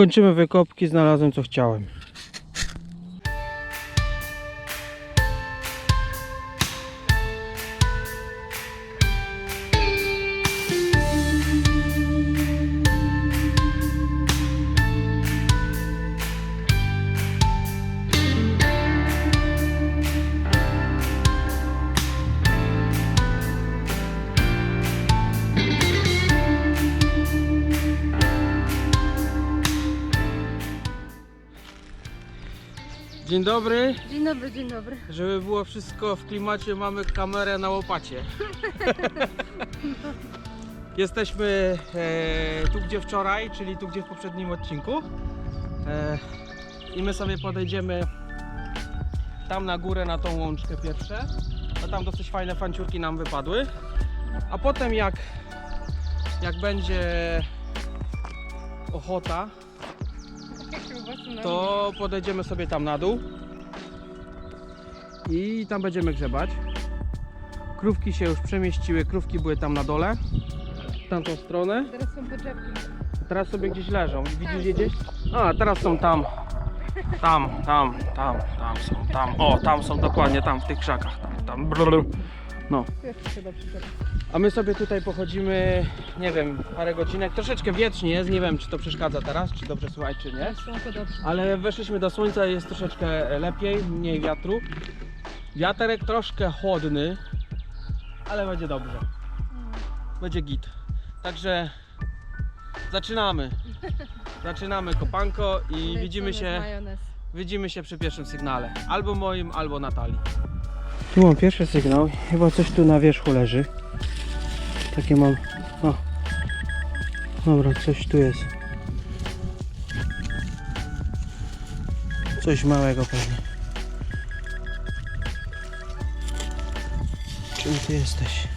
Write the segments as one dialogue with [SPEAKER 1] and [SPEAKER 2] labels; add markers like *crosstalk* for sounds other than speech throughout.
[SPEAKER 1] kończymy wykopki, znalazłem co chciałem. Dzień dobry.
[SPEAKER 2] Dzień dobry, dzień dobry.
[SPEAKER 1] Żeby było wszystko w klimacie, mamy kamerę na łopacie. *laughs* Jesteśmy e, tu, gdzie wczoraj, czyli tu, gdzie w poprzednim odcinku. E, I my sobie podejdziemy tam na górę, na tą łączkę pierwsze. A tam dosyć fajne fanciurki nam wypadły. A potem jak, jak będzie ochota, to podejdziemy sobie tam na dół i tam będziemy grzebać. Krówki się już przemieściły, krówki były tam na dole, w tamtą stronę.
[SPEAKER 2] Teraz są poczepki.
[SPEAKER 1] Teraz sobie gdzieś leżą. Widzisz je gdzieś? A, teraz są tam. Tam, tam, tam, tam są, tam. O, tam są dokładnie, tam w tych krzakach. Tam, tam. Brrr. No.
[SPEAKER 2] Jeszcze się dobrze czeka.
[SPEAKER 1] A my sobie tutaj pochodzimy, nie wiem, parę godzinek. Troszeczkę wiecznie jest, nie wiem czy to przeszkadza teraz, czy dobrze słychać, czy nie.
[SPEAKER 2] Słonko dobrze.
[SPEAKER 1] Ale weszliśmy do słońca, jest troszeczkę lepiej, mniej wiatru. Wiaterek troszkę chłodny, ale będzie dobrze. Będzie git. Także zaczynamy. Zaczynamy kopanko i widzimy się,
[SPEAKER 2] Majonez.
[SPEAKER 1] widzimy się przy pierwszym sygnale. Albo moim, albo Natalii. Tu mam pierwszy sygnał. Chyba coś tu na wierzchu leży. Takie mam. O. Dobra, coś tu jest. Coś małego pewnie. Czym ty jesteś?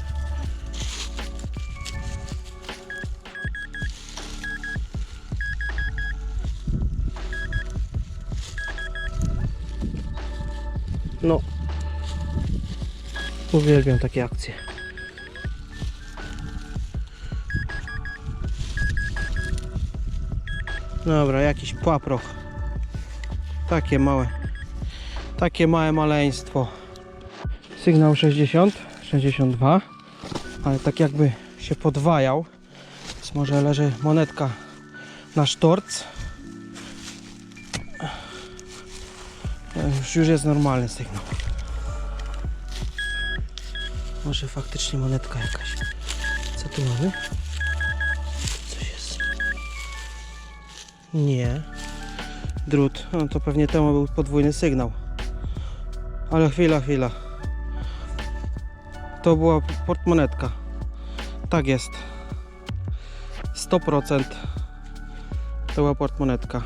[SPEAKER 1] No. Uwielbiam takie akcje. Dobra, jakiś paproch. Takie małe. Takie małe maleństwo. Sygnał 60, 62. Ale tak jakby się podwajał. Więc może leży monetka na sztorc. E, Już, już jest normalny sygnał. Może faktycznie monetka jakaś. Co tu mamy? Coś jest. Nie. Drut. No to pewnie temu był podwójny sygnał. Ale chwila, chwila. To była portmonetka. Tak jest. 100% to była portmonetka.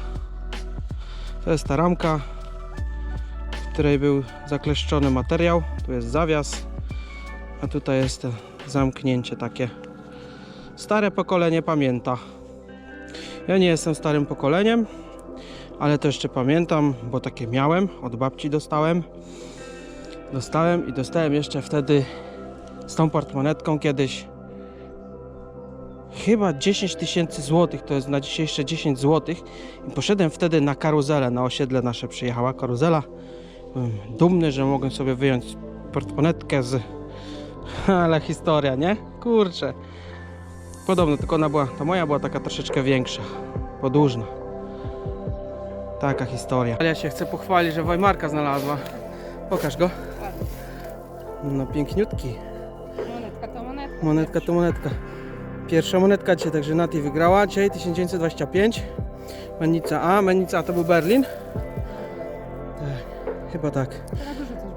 [SPEAKER 1] To jest ta ramka, w której był zakleszczony materiał. Tu jest zawias, a tutaj jest zamknięcie takie. Stare pokolenie pamięta. Ja nie jestem starym pokoleniem, ale to jeszcze pamiętam, bo takie miałem, od babci dostałem. Dostałem i dostałem jeszcze wtedy z tą portmonetką kiedyś chyba 10 tysięcy złotych, to jest na dzisiejsze 10 złotych i poszedłem wtedy na karuzelę, na osiedle nasze przyjechała karuzela. Byłem dumny, że mogłem sobie wyjąć portmonetkę z... *laughs* Ale historia, nie? Kurczę. Podobno, tylko ona była, ta moja była taka troszeczkę większa, podłużna. Taka historia. Ale ja się chcę pochwalić, że Weimarka znalazła. Pokaż go. No piękniutki.
[SPEAKER 2] Monetka to monetka.
[SPEAKER 1] Monetka to monetka. Pierwsza monetka dzisiaj, także Nati wygrała. Dzisiaj 1925. Mennica A. Mennica A to był Berlin. Chyba tak.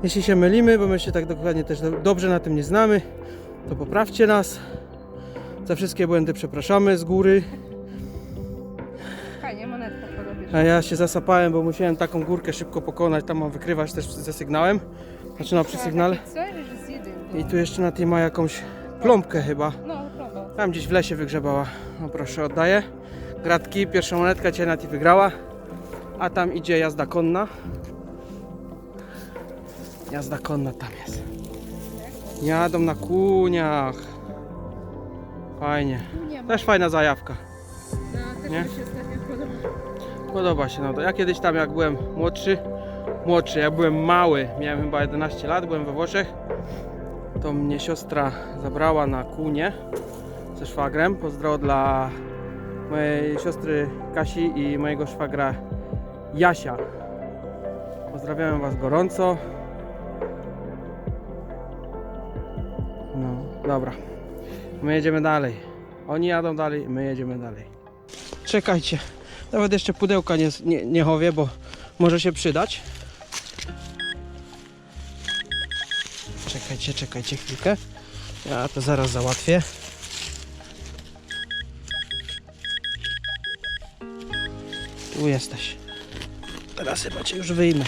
[SPEAKER 1] Jeśli się mylimy, bo my się tak dokładnie też do- dobrze na tym nie znamy, to poprawcie nas. Za wszystkie błędy przepraszamy z góry.
[SPEAKER 2] Fajnie, monetka podobiesz.
[SPEAKER 1] A ja się zasapałem, bo musiałem taką górkę szybko pokonać. Tam mam wykrywać też ze sygnałem. Znaczy no przy sygnale. I tu jeszcze na tej ma jakąś plombkę chyba.
[SPEAKER 2] No, próba.
[SPEAKER 1] Tam gdzieś w lesie wygrzebała. No proszę, oddaję. Gratki, pierwsza monetka dzisiaj Nati wygrała. A tam idzie jazda konna. Jazda konna tam jest. Jadą na kuniach. Fajnie. Też fajna zajawka.
[SPEAKER 2] No,
[SPEAKER 1] Nie?
[SPEAKER 2] mi się ostatnio podoba.
[SPEAKER 1] Podoba się, no to ja kiedyś tam jak byłem młodszy, młodszy, jak byłem mały, miałem chyba 11 lat, byłem we Włoszech, to mnie siostra zabrała na kunię ze szwagrem. Pozdro dla mojej siostry Kasi i mojego szwagra Jasia. Pozdrawiam Was gorąco. Dobra. My jedziemy dalej. Oni jadą dalej, my jedziemy dalej. Czekajcie. Nawet jeszcze pudełka nie, nie, nie chowię, bo może się przydać. Czekajcie, czekajcie chwilkę. Ja to zaraz załatwię. Tu jesteś. Teraz chyba cię już wyjmę.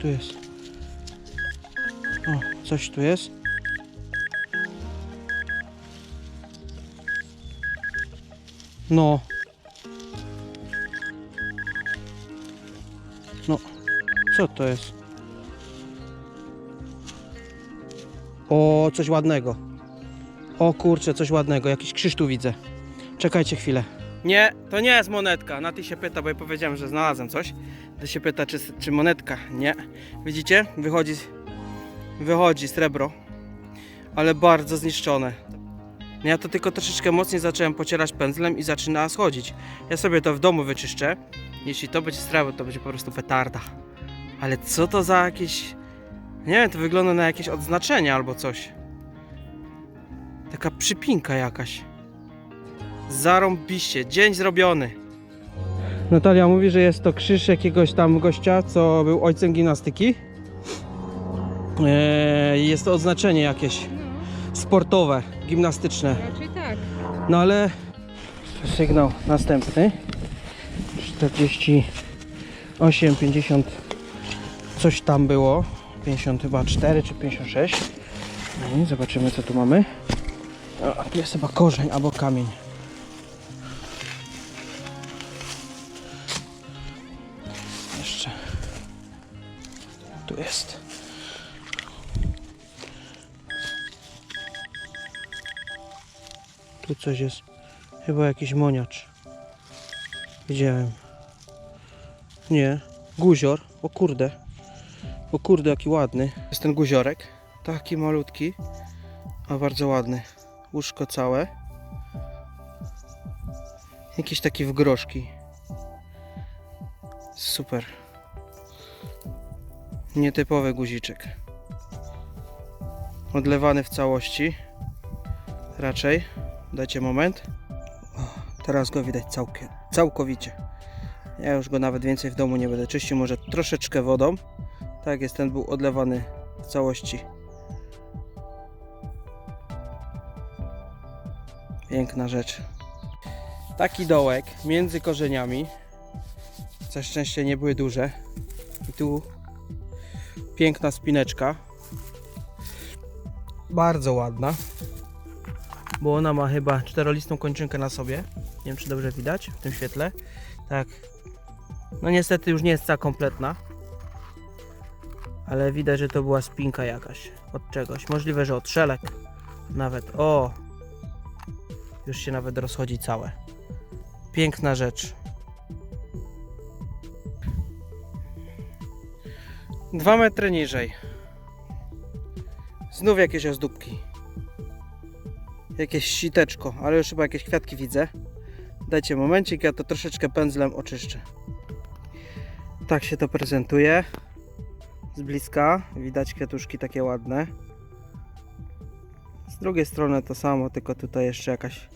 [SPEAKER 1] Tu jest. O, coś tu jest. No. No. Co to jest? O, coś ładnego. O kurczę, coś ładnego. Jakiś krzyż tu widzę. Czekajcie chwilę. Nie, to nie jest monetka. Na ty się pyta, bo ja powiedziałem, że znalazłem coś. Ty się pyta, czy, czy monetka. Nie. Widzicie? Wychodzi, wychodzi srebro. Ale bardzo zniszczone. Ja to tylko troszeczkę mocniej zacząłem pocierać pędzlem i zaczyna schodzić. Ja sobie to w domu wyczyszczę. Jeśli to będzie srebro, to będzie po prostu petarda. Ale co to za jakieś... Nie wiem, to wygląda na jakieś odznaczenie albo coś. Taka przypinka jakaś. Zarąbiście, dzień zrobiony. Natalia mówi, że jest to krzyż jakiegoś tam gościa, co był ojcem gimnastyki. Eee, jest to odznaczenie jakieś sportowe, gimnastyczne.
[SPEAKER 2] Raczej tak.
[SPEAKER 1] No ale sygnał następny 48, 50 coś tam było 50 chyba 4 czy 56 no i zobaczymy co tu mamy o, a tu jest chyba korzeń albo kamień jest tu coś jest Chyba jakiś moniacz. Widziałem. Nie. Guzior. O kurde. O kurde, jaki ładny. Jest ten guziorek. Taki malutki. A bardzo ładny. Łóżko całe. Jakiś taki w groszki. Super. Nietypowy guziczek. Odlewany w całości. Raczej. Dajcie moment. O, teraz go widać całkiem, całkowicie. Ja już go nawet więcej w domu nie będę czyścił, może troszeczkę wodą. Tak jest, ten był odlewany w całości. Piękna rzecz. Taki dołek między korzeniami. Na szczęście nie były duże. I tu piękna spineczka. Bardzo ładna bo ona ma chyba czterolistą kończynkę na sobie. Nie wiem, czy dobrze widać w tym świetle. Tak. No niestety już nie jest cała kompletna. Ale widać, że to była spinka jakaś od czegoś. Możliwe, że od szelek. Nawet. O! Już się nawet rozchodzi całe. Piękna rzecz. Dwa metry niżej. Znów jakieś ozdóbki jakieś siteczko, ale już chyba jakieś kwiatki widzę. Dajcie momencik, ja to troszeczkę pędzlem oczyszczę. Tak się to prezentuje. Z bliska widać kwiatuszki takie ładne. Z drugiej strony to samo, tylko tutaj jeszcze jakaś...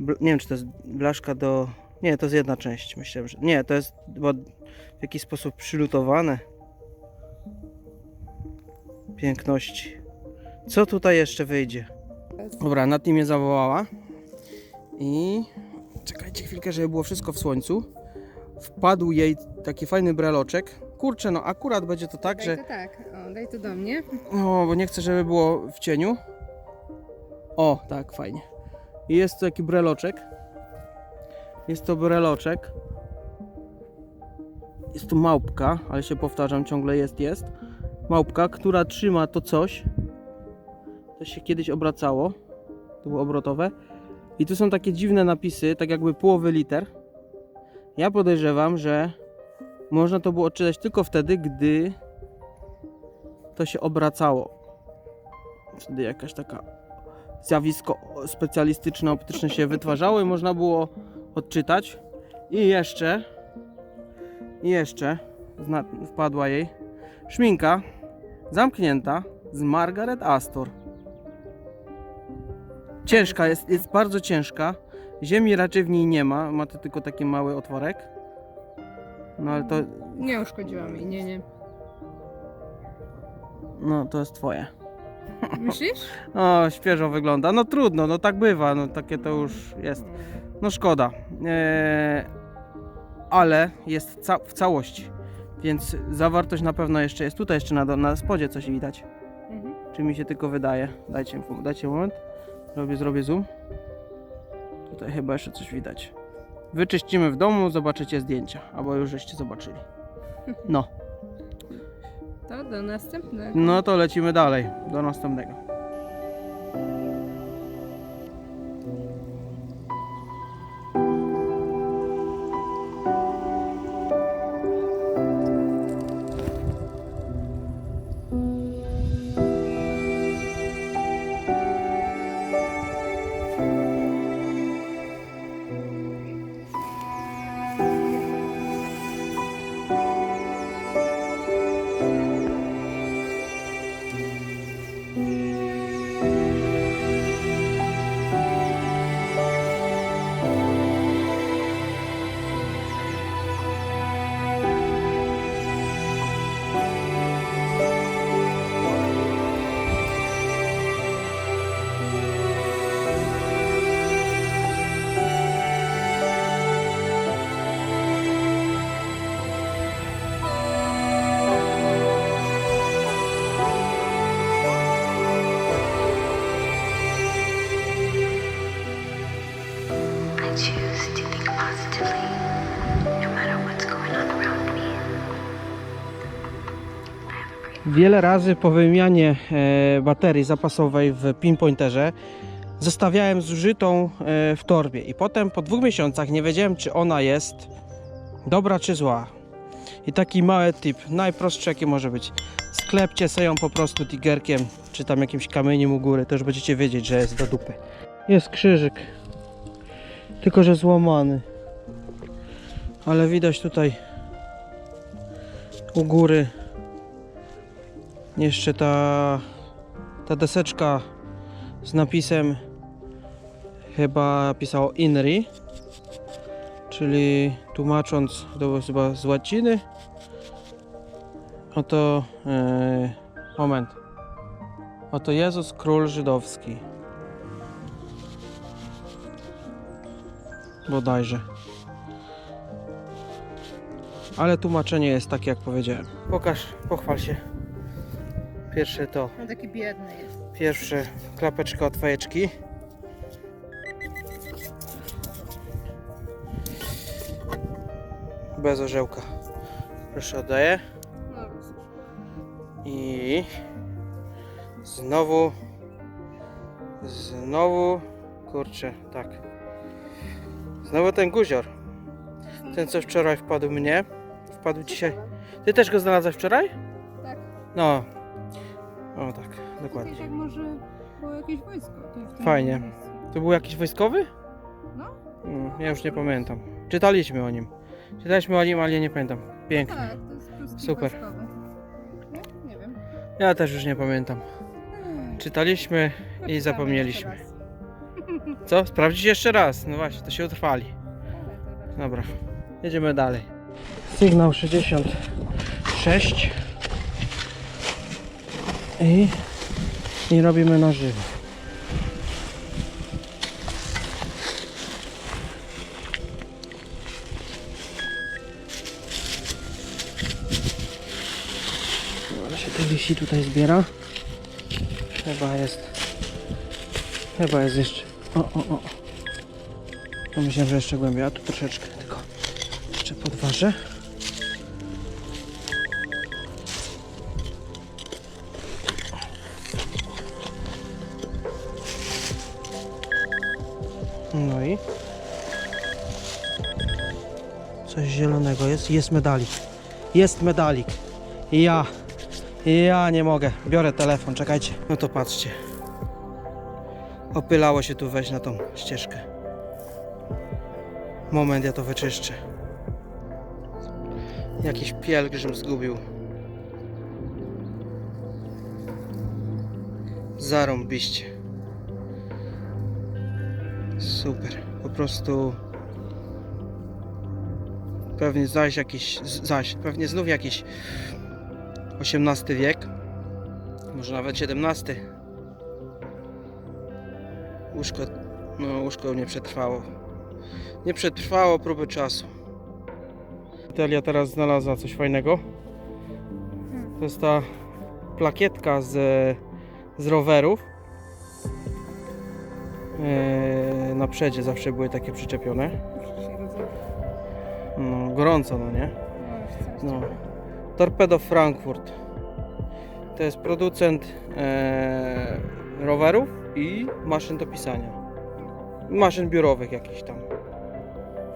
[SPEAKER 1] Nie wiem, czy to jest blaszka do... Nie, to jest jedna część. Myślałem, że... Nie, to jest chyba w jakiś sposób przylutowane. Piękności. Co tutaj jeszcze wyjdzie? Dobra, nad nim mnie zawołała. I czekajcie chwilkę, żeby było wszystko w słońcu. Wpadł jej taki fajny breloczek. Kurczę, no akurat będzie to tak,
[SPEAKER 2] Daj
[SPEAKER 1] że.
[SPEAKER 2] to tak. O, daj to do mnie.
[SPEAKER 1] O, bo nie chcę, żeby było w cieniu. O, tak, fajnie. I jest to taki breloczek. Jest to breloczek. Jest tu małpka, ale się powtarzam, ciągle jest, jest. Małpka, która trzyma to coś. To się kiedyś obracało. To było obrotowe. I tu są takie dziwne napisy, tak jakby połowy liter. Ja podejrzewam, że można to było odczytać tylko wtedy, gdy to się obracało. Wtedy jakaś taka zjawisko specjalistyczne, optyczne się wytwarzało i można było odczytać. I jeszcze, i jeszcze wpadła jej szminka zamknięta z Margaret Astor. Ciężka jest, jest bardzo ciężka. Ziemi raczej w niej nie ma, ma to tylko taki mały otworek. No ale to,
[SPEAKER 2] Nie uszkodziłam jej, nie, nie.
[SPEAKER 1] no to jest twoje.
[SPEAKER 2] Myślisz? *laughs*
[SPEAKER 1] O, świeżo wygląda. No trudno, no tak bywa, no takie to już jest. No szkoda. Eee, ale jest ca w całości. Więc zawartość na pewno jeszcze jest. Tutaj jeszcze na, na spodzie coś widać.
[SPEAKER 2] Mhm.
[SPEAKER 1] Czy mi się tylko wydaje? Dajcie, dajcie moment. Robię, zrobię zoom. Tutaj chyba jeszcze coś widać. Wyczyścimy w domu, zobaczycie zdjęcia. Albo już żeście zobaczyli. *laughs* No,
[SPEAKER 2] To do następnego.
[SPEAKER 1] no to lecimy dalej. Do następnego.
[SPEAKER 3] Choose to think positively no matter what's going on around me.
[SPEAKER 1] Wiele razy po wymianie e, baterii zapasowej w pinpointerze zostawiałem zużytą e, w torbie i potem po dwóch miesiącach nie wiedziałem czy ona jest dobra czy zła. I taki mały tip, najprostszy jaki może być. Sklepcie sobie ją po prostu tigerkiem czy tam jakimś kamieniem u góry, to już będziecie wiedzieć, że jest do dupy. Jest krzyżyk, tylko że złamany. Ale widać tutaj u góry jeszcze ta, ta deseczka z napisem chyba pisało INRI, czyli tłumacząc to chyba z łaciny. Oto e, moment. Oto Jezus Król Żydowski. Bodajże. Ale tłumaczenie jest takie jak powiedziałem. Pokaż, pochwal się. Pierwsze to
[SPEAKER 2] No taki biedny jest.
[SPEAKER 1] Pierwsze klapeczka od fajeczki. Bez orzełka. Proszę oddaję. I znowu znowu kurczę, tak. Znowu ten guzior. Ten co wczoraj wpadł mnie. Wpadł dzisiaj. Ty też go znalazłeś wczoraj?
[SPEAKER 2] Tak.
[SPEAKER 1] No. O tak, dokładnie.
[SPEAKER 2] Jakieś jak może było jakieś wojsko. tu w tym
[SPEAKER 1] Fajnie.
[SPEAKER 2] miejscu.
[SPEAKER 1] To był jakiś wojskowy?
[SPEAKER 2] No.
[SPEAKER 1] Mm, Ja już nie pamiętam. Czytaliśmy o nim. Czytaliśmy o nim, ale ja nie pamiętam. Piękny.
[SPEAKER 2] Tak, to jest
[SPEAKER 1] Super.
[SPEAKER 2] wojskowy. Nie, nie wiem.
[SPEAKER 1] Ja też już nie pamiętam. Czytaliśmy i
[SPEAKER 2] Poczytamy
[SPEAKER 1] zapomnieliśmy. Co? Sprawdzić jeszcze raz. No właśnie, to się utrwali. Dobra, jedziemy dalej. Sygnał 66 i, i robimy na żywo. No, Ale się tutaj zbiera. Chyba jest. Chyba jest jeszcze o, o, o. No że jeszcze głębiej, a tu troszeczkę tylko jeszcze podważę. No i coś zielonego jest. Jest medalik. Jest medalik. Ja, ja nie mogę. Biorę telefon, czekajcie. No to patrzcie. Opylało się tu wejść na tą ścieżkę. Moment, ja to wyczyszczę. Jakiś pielgrzym zgubił. Zarąbiście. Super. Po prostu pewnie zaś jakiś, zaś, pewnie znów jakiś XVIII wiek, może nawet XVII. Łóżko, no łóżko nie przetrwało. Nie przetrwało próby czasu. Italia teraz znalazła coś fajnego. To jest ta plakietka z, z rowerów. Eee, na przedzie zawsze były takie przyczepione. No, gorąco, no nie?
[SPEAKER 2] No.
[SPEAKER 1] Torpedo Frankfurt. To jest producent e, rowerów i maszyn do pisania. Maszyn biurowych jakichś tam.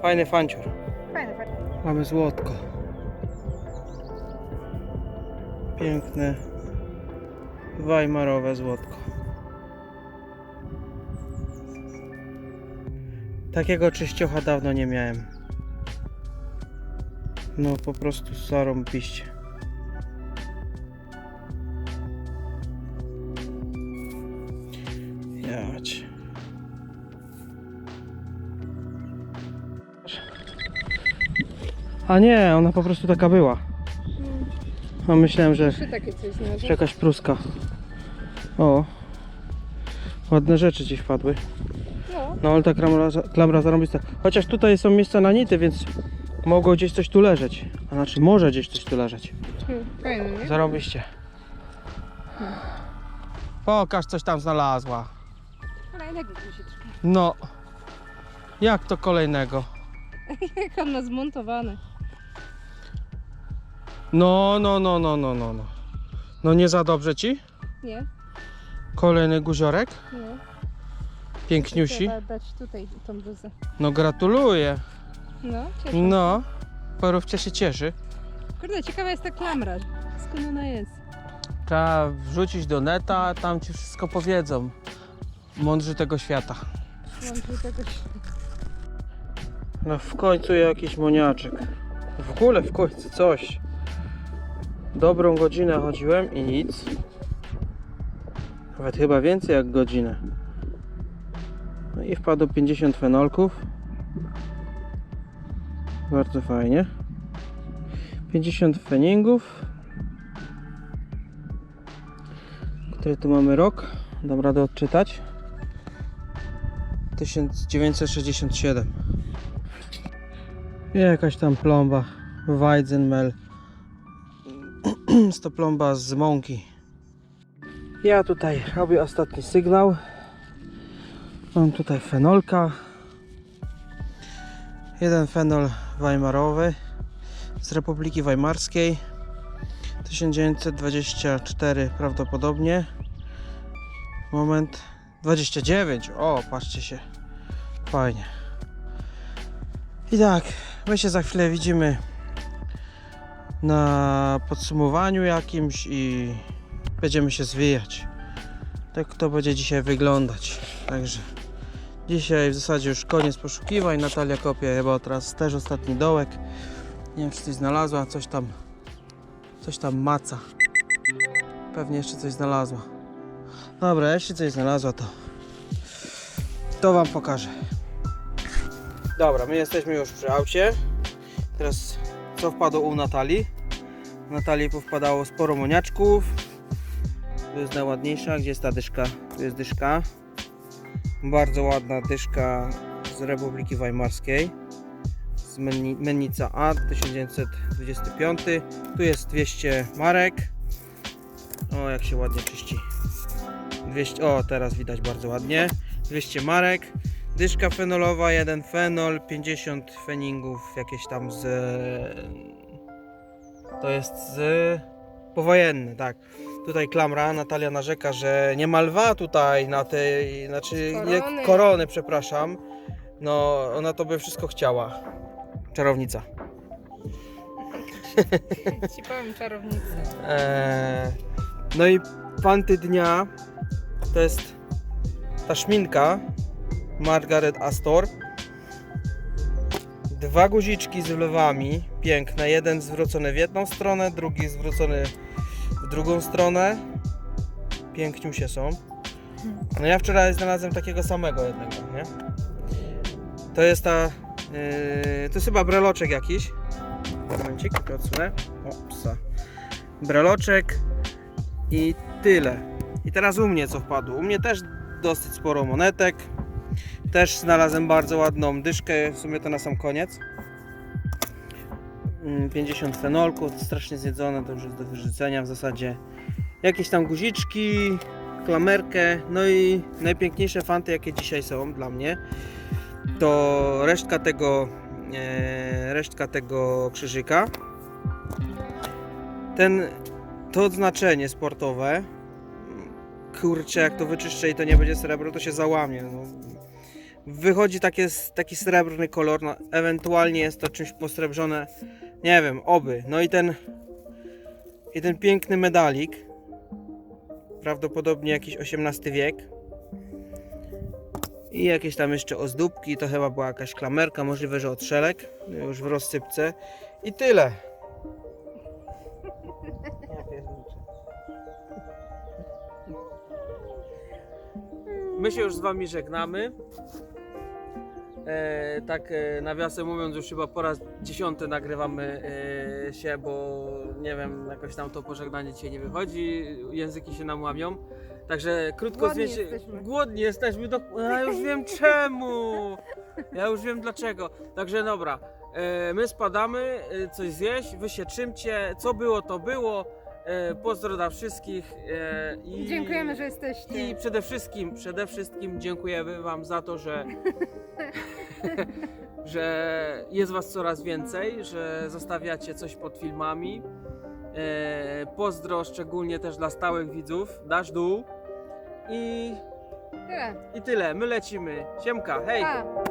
[SPEAKER 1] Fajny fancior.
[SPEAKER 2] Fajne, fajne.
[SPEAKER 1] Mamy złotko. Piękne Weimarowe złotko. Takiego czyściocha dawno nie miałem. No po prostu zarąbiście. A nie, ona po prostu taka była. A myślałem, że,
[SPEAKER 2] takie coś znalazłam.
[SPEAKER 1] jakaś pruska. O. Ładne rzeczy gdzieś wpadły.
[SPEAKER 2] No,
[SPEAKER 1] No ale ta klamra, klamra zarąbista. Chociaż tutaj są miejsca na nity, więc mogło gdzieś coś tu leżeć. A znaczy może gdzieś coś tu leżeć.
[SPEAKER 2] hmm, fajne, nie?
[SPEAKER 1] Zarąbiście. Pokaż coś tam znalazła.
[SPEAKER 2] Kolejnego guziczka.
[SPEAKER 1] No. Jak to kolejnego? *laughs*
[SPEAKER 2] Jak on ma zmontowany.
[SPEAKER 1] No, no, no, no, no, no, no. No nie za dobrze ci?
[SPEAKER 2] Nie?
[SPEAKER 1] Kolejny guziorek?
[SPEAKER 2] Nie.
[SPEAKER 1] Piękniusi.
[SPEAKER 2] Trzeba dać tutaj tą bluzę.
[SPEAKER 1] No gratuluję.
[SPEAKER 2] No, cieszę.
[SPEAKER 1] No. Parówcia się cieszy.
[SPEAKER 2] Kurde, ciekawa jest ta klamra. Skąd ona jest?
[SPEAKER 1] Trzeba wrzucić do neta, tam ci wszystko powiedzą. Mądrzy tego świata.
[SPEAKER 2] Mam tu tego...
[SPEAKER 1] No w końcu jakiś moniaczek. W ogóle w końcu coś. Dobrą godzinę chodziłem i nic. Nawet chyba więcej jak godzinę. No i wpadło 50 fenolków. Bardzo fajnie. 50 feningów. Który tu mamy rok? Dam radę odczytać. 1967. Jakaś tam plomba. Weizenmel. *clears throat* Jest to plomba z mąki. Ja tutaj robię ostatni sygnał. Mam tutaj fenolka. Jeden fenol weimarowy z Republiki Weimarskiej. 1924 prawdopodobnie. Moment. 29. O, patrzcie się. Fajnie. I tak, my się za chwilę widzimy na podsumowaniu jakimś i będziemy się zwijać. Tak to będzie dzisiaj wyglądać. Także dzisiaj w zasadzie już koniec poszukiwań. Natalia kopie chyba teraz też ostatni dołek. Nie wiem czy coś znalazła, coś tam coś tam maca. Pewnie jeszcze coś znalazła. Dobra, jeśli coś znalazła to to wam pokażę. Dobra, my jesteśmy już przy aucie. Teraz co wpadło u Natalii? Natalii powpadało sporo moniaczków. Tu jest najładniejsza. Gdzie jest ta dyszka? Tu jest dyszka. Bardzo ładna dyszka z Republiki Weimarskiej. Z Menni- Mennica A 1925. Tu jest 200 marek. O, jak się ładnie czyści. 200, o, teraz widać bardzo ładnie. 200 marek. Dyszka fenolowa, jeden fenol, 50 feningów jakieś tam z... To jest z... Powojenne, tak. Tutaj klamra, Natalia narzeka, że nie ma lwa tutaj na tej, znaczy
[SPEAKER 2] Korony.
[SPEAKER 1] nie, korony, przepraszam. No, ona to by wszystko chciała. Czarownica. *laughs*
[SPEAKER 2] Ci powiem czarownicę.
[SPEAKER 1] Eee, no i fanty dnia to jest ta szminka Margaret Astor. Dwa guziczki z wlewami, piękne. Jeden zwrócony w jedną stronę, drugi zwrócony w drugą stronę. Piękniusie są. No ja wczoraj znalazłem takiego samego jednego, nie? To jest ta... Yy, to jest chyba breloczek jakiś. Momencik, odsunę. O, psa breloczek i tyle. I teraz u mnie co wpadło? U mnie też dosyć sporo monetek. Też znalazłem bardzo ładną dyszkę, w sumie to na sam koniec. Mm, 50 fenolku, to strasznie zjedzone, to już jest do wyrzucenia w zasadzie. Jakieś tam guziczki, klamerkę, no i najpiękniejsze fanty jakie dzisiaj są dla mnie. To resztka tego, e, resztka tego krzyżyka ten, to odznaczenie sportowe, kurczę, jak to wyczyszczę i to nie będzie srebro, to się załamie. No. Wychodzi takie, taki srebrny kolor, no, ewentualnie jest to czymś posrebrzone, nie wiem, oby. No i ten, i ten piękny medalik, prawdopodobnie jakiś XVIII wiek. I jakieś tam jeszcze ozdóbki, to chyba była jakaś klamerka, możliwe, że otrzelek, już w rozsypce. I tyle. My się już z Wami żegnamy. E, tak e, nawiasem mówiąc, już chyba po raz dziesiąty nagrywamy e, się, bo nie wiem, jakoś tam to pożegnanie dzisiaj nie wychodzi, języki się nam łamią. Także krótko
[SPEAKER 2] Głodni
[SPEAKER 1] zwięcie-
[SPEAKER 2] jesteśmy.
[SPEAKER 1] Głodni jesteśmy, do... ja już wiem *laughs* czemu. Ja już wiem dlaczego. Także dobra, e, my spadamy, e, coś zjeść, wy się czymcie, co było to było. E, pozdro dla wszystkich e, i
[SPEAKER 2] Dziękujemy, że jesteście.
[SPEAKER 1] i przede wszystkim, przede wszystkim dziękujemy Wam za to, że, *laughs* *laughs* że jest Was coraz więcej, że zostawiacie coś pod filmami. E, pozdro szczególnie też dla stałych widzów. Dasz dół. I,
[SPEAKER 2] Tyle.
[SPEAKER 1] I tyle. My lecimy. Siemka, hej!
[SPEAKER 2] Pa.